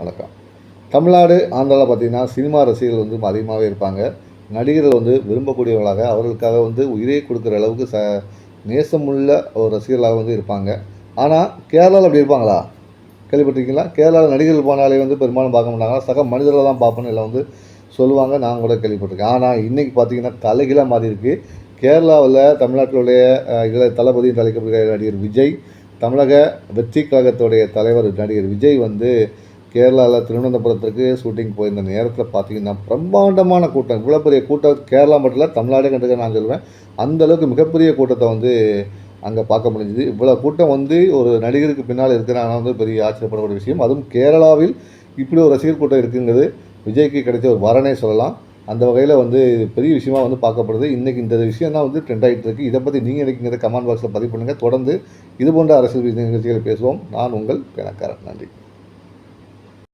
வணக்கம். தமிழ்நாடு ஆந்திராவில் பார்த்திங்கன்னா சினிமா ரசிகர்கள் வந்து அதிகமாகவே இருப்பாங்க. நடிகர்கள் வந்து விரும்பக்கூடியவர்களாக அவர்களுக்காக வந்து உயிரை கொடுக்குற அளவுக்கு ச நேசமுள்ள ஒரு ரசிகர்களாக வந்து இருப்பாங்க. ஆனால் கேரளாவில் அப்படி இருப்பாங்களா? கேள்விப்பட்டிருக்கீங்களா? கேரளாவில் நடிகர்கள் போனாலே வந்து பெரும்பாலும் பார்க்க மாட்டாங்க. சக மனிதர்களை தான் பார்ப்போன்னு எல்லாம் வந்து சொல்லுவாங்க. நான் கூட கேள்விப்பட்டிருக்கேன். ஆனால் இன்றைக்கி பார்த்தீங்கன்னா தலைகீழாக மாறி இருக்குது கேரளாவில் தமிழ்நாட்டிலுடைய இதில் இளைய தளபதி என்று நடிகர் விஜய் தமிழக வெற்றி கழகத்துடைய தலைவர் நடிகர் விஜய் வந்து கேரளாவில் திருவனந்தபுரத்துக்கு ஷூட்டிங் போயிருந்த நேரத்தில் பார்த்தீங்கன்னா பிரம்மாண்டமான கூட்டம். இவ்வளோ பெரிய கூட்டம் கேரளா மட்டும் இல்லை தமிழ்நாடே கண்டுக்க நான் சொல்லுவேன் அந்தளவுக்கு மிகப்பெரிய கூட்டத்தை வந்து அங்கே பார்க்க முடிஞ்சுது. இவ்வளோ கூட்டம் வந்து ஒரு நடிகருக்கு பின்னால் இருக்கிறாங்க வந்து பெரிய ஆச்சரியப்படக்கூடிய விஷயம். அதுவும் கேரளாவில் இப்படி ஒரு ரசிகர் கூட்டம் இருக்குங்கிறது விஜய்க்கு கிடைச்ச ஒரு வரனே சொல்லலாம். அந்த வகையில் வந்து பெரிய விஷயமாக வந்து பார்க்கப்படுது. இன்றைக்கி இந்த விஷயம் தான் வந்து ட்ரெண்ட் ஆகிட்டு இருக்குது இதை பற்றி நீங்கள் நினைக்கிறத கமெண்ட் பாக்ஸில் பதிவு பண்ணுங்கள் தொடர்ந்து இது போன்ற அரசியல் நிகழ்ச்சிகளை பேசுவோம். நான் உங்கள் பிணக்காரன். நன்றி.